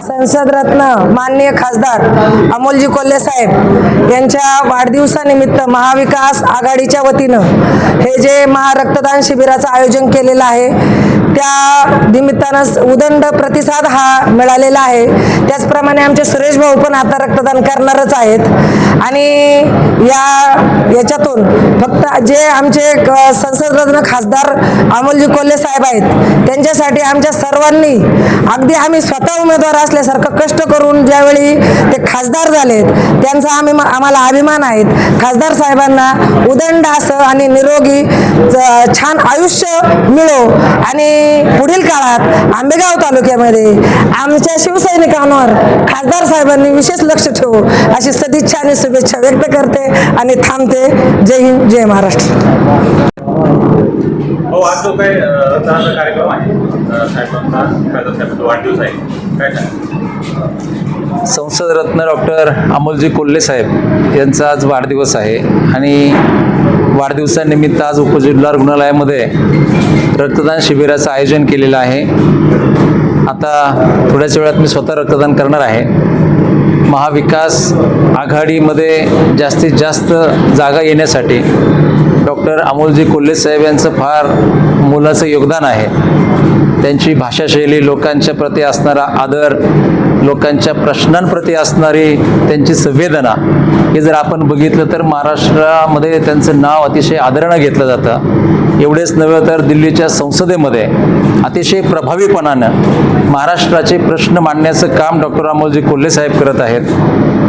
संसद रत्न माननीय खासदार अमोलजी कोल्हे साहेब यांच्या वाढदिवसानिमित्त महाविकास आघाडीच्या वतीनं हे जे महारक्तदान शिबिराचं आयोजन केलेलं आहे त्या निमित्तानं उदंड प्रतिसाद हा मिळालेला आहे. त्याचप्रमाणे आमचे सुरेश भाऊ पण आता रक्तदान करणारच आहेत. आणि या याच्यातून फक्त जे आमचे क- खासदार अमोलजी कोल्हे साहेब आहेत त्यांच्यासाठी आमच्या सर्वांनी अगदी आम्ही स्वतः उमेदवार असल्यासारखं कष्ट करून ज्यावेळी ते खासदार झालेत त्यांचा आम्ही आम्हाला अभिमान आहेत खासदार साहेबांना उदंड असं आणि निरोगी छान आयुष्य मिळो आणि पुढील काळात आंबेगाव तालुक्यामध्ये आमच्या शिवसैनिकांवर खासदार साहेबांनी विशेष लक्ष ठेवू अशी सदिच्छा आणि शुभेच्छा व्यक्त करते आणि थांबते. जय हिंद जय महाराष्ट्र. हो आज जो काही अ, रक्तदानाचा कार्यक्रम आहे अ, साहेबांचा खासदार साहेबांचा वाढदिवस आहे काय सांगा संसदरत्न डॉक्टर अमोलजी कोल्हे साहेब यांचा आज वाढदिवस आहे आणि वाढदिवसानिमित्त आज उपजिल्हा रुग्णालयामध्ये रक्तदान शिबिराचं आयोजन केलेलं आहे. आता थोड्याच वेळात मी स्वतः रक्तदान करणार आहे. महाविकास आघाडीमध्ये जास्तीत जास्त जागा येण्यासाठी डॉक्टर अमोलजी कोल्हे साहेब यांचं फार मोलाचं योगदान आहे. त्यांची भाषाशैली लोकांच्या प्रती असणारा आदर लोकांच्या प्रश्नांप्रती असणारी त्यांची संवेदना हे जर आपण बघितलं तर महाराष्ट्रामध्ये त्यांचं नाव अतिशय आदरणं घेतलं जातं. एवढेच नव्हे तर दिल्लीच्या संसदेमध्ये अतिशय प्रभावीपणानं महाराष्ट्राचे प्रश्न मांडण्याचं काम डॉक्टर अमोलजी कोल्हे साहेब करत आहेत.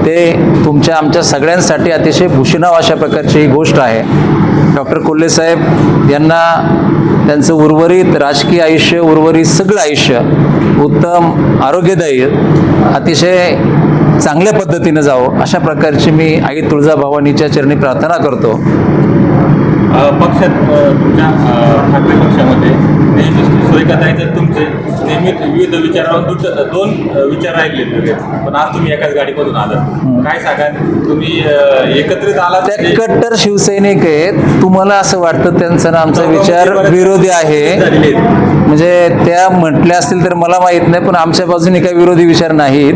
ते तुमच्या आमच्या सगळ्यांसाठी अतिशय भूषणाव अशा प्रकारची ही गोष्ट आहे. डॉक्टर कोल्हे साहेब यांना त्यांचं उर्वरित राजकीय आयुष्य उर्वरित सगळं आयुष्य उत्तम आरोग्यदायी अतिशय चांगल्या पद्धतीनं जावं अशा प्रकारची मी आई तुळजाभवानीच्या चरणी प्रार्थना करतो. पक्षात तुमच्या ठाकरे पक्षामध्ये नेहमीच सुरेखाताई तर तुमचे. नेहमीच विविध विचारावर दोन विचार राहिले. पण आज तुम्ही एकाच गाडीमधून आलात. काय सांगाल? तुम्ही एकत्रित आलात? त्या कट्टर शिवसैनिक आहेत. तुम्हाला असं वाटतं त्यांचा ना आमचा विचार विरोधी आहे. म्हणजे त्या म्हटल्या असतील तर मला माहीत नाही पण आमच्या बाजूने काही विरोधी विचार नाहीत.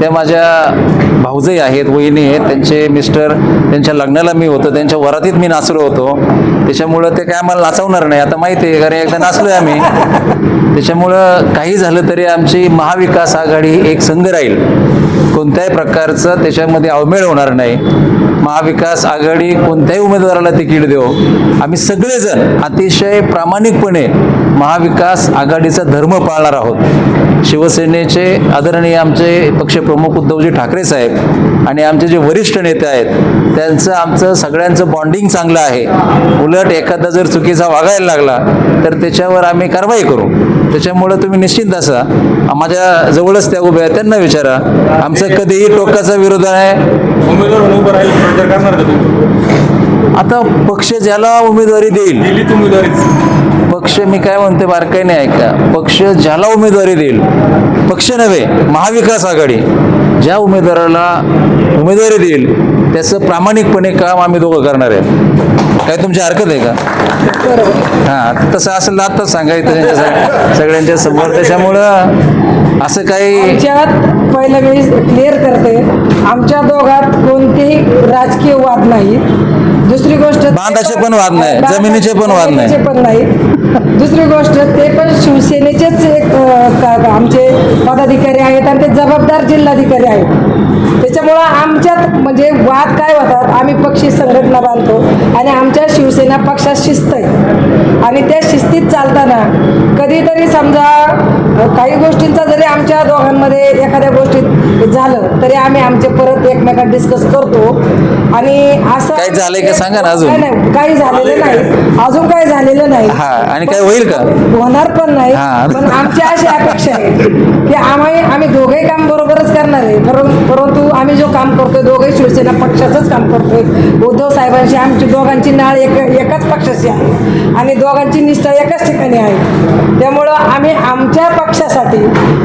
त्या माझ्या भाऊजही आहेत वहिनी आहेत त्यांचे मिस्टर त्यांच्या लग्नाला मी होतो त्यांच्या वरातीत मी नाचलो होतो. त्याच्यामुळं ते काय आम्हाला नाचवणार नाही आता माहिती आहे कारण एकदा नाचलोय आम्ही. त्याच्यामुळं काही झालं तरी आमची महाविकास आघाडी एक संघ राहील. कोणत्याही प्रकारचं त्याच्यामध्ये अवमेळ होणार नाही. महाविकास आघाडी कोणत्याही उमेदवाराला तिकीट देऊ आम्ही सगळेजण अतिशय प्रामाणिकपणे महाविकास आघाडीचा धर्म पाळणार आहोत. शिवसेनेचे आदरणीय आमचे पक्षप्रमुख उद्धवजी ठाकरे साहेब आणि आमचे जे वरिष्ठ नेते आहेत त्यांचं आमचं सगळ्यांचं बॉन्डिंग चांगलं आहे. उलट एखादा जर चुकीचा वागायला लागला तर त्याच्यावर आम्ही कारवाई करू. त्याच्यामुळं तुम्ही निश्चिंत असा. माझ्या जवळच त्या उभ्या आहेत त्यांना विचारा. आमचं कधीही टोकाचा विरोध आहे. उमेदवार म्हणून उभं राहील प्रचार करणार का तुम्ही? आता पक्ष ज्याला उमेदवारी देईल पक्ष मी काय म्हणते बारकाईने ऐका. पक्ष ज्याला उमेदवारी देईल पक्ष नव्हे महाविकास आघाडी ज्या उमेदवाराला उमेदवारी देईल त्याचं प्रामाणिकपणे काम आम्ही दोघं करणार आहे. काय तुमची हरकत आहे का? हां तसं असेल तर आत्ताच सांगायचं सगळ्यांच्या समोर. त्याच्यामुळं असं काही आमच्यात पहिलं मी क्लिअर करते आमच्या दोघात कोणतेही राजकीय वाद नाही दुसरी गोष्ट बांधाचे पण वाद नाही, जमिनीचे पण वाद नाही. जमिनीचे पण नाही दुसरी गोष्ट ते पण शिवसेनेचेच एक अ, का- का- आमचे पदाधिकारी आहेत आणि ते जबाबदार जिल्हाधिकारी आहेत त्याच्यामुळं आमच्यात म्हणजे वाद काय होतात आम्ही पक्षी संघटना बांधतो आणि आमच्या शिवसेना पक्षात शिस्त आहे आणि त्या शिस्तीत चालताना कधीतरी समजा काही गोष्टींचा जरी आमच्या दोघांमध्ये एखाद्या गोष्टीत झालं तरी आम्ही आमचे परत एकमेकात डिस्कस करतो. आणि असं काही झालंय का? सांगा ना अजून. नाही, काही झालेलं नाही. अजून काही झालेलं नाही. आणि काय होईल का? होणार पण नाही. पण आमची अशी अपेक्षा आहे की आम्ही आम्ही दोघंही काम बरोबरच करणार आहे. परं- परंतु आम्ही जो काम करतोय दोघंही शिवसेना पक्षाचंच काम करतोय. उद्धव साहेबांशी आमची दोघांची नाळ एक एकाच पक्षाची आहे. आणि दोघांची निष्ठा एकाच ठिकाणी आहे. त्यामुळं आम्ही आमच्या पक्षासाठी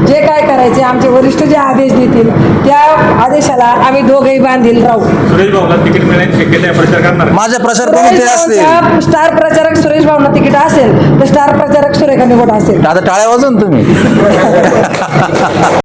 जे काय करायचे आमचे वरिष्ठ जे आदेश देतील त्या आदेशाला आम्ही दोघंही बांधील राहू. सुरेश भाऊला तिकीट शक्यता प्रचार करणार. प्रचार स्टार प्रचारक सुरेश भाऊंना तिकीट असेल तर स्टार प्रचारक सुरेखा निवड असेल. आता टाळ्या वाजून तुम्ही.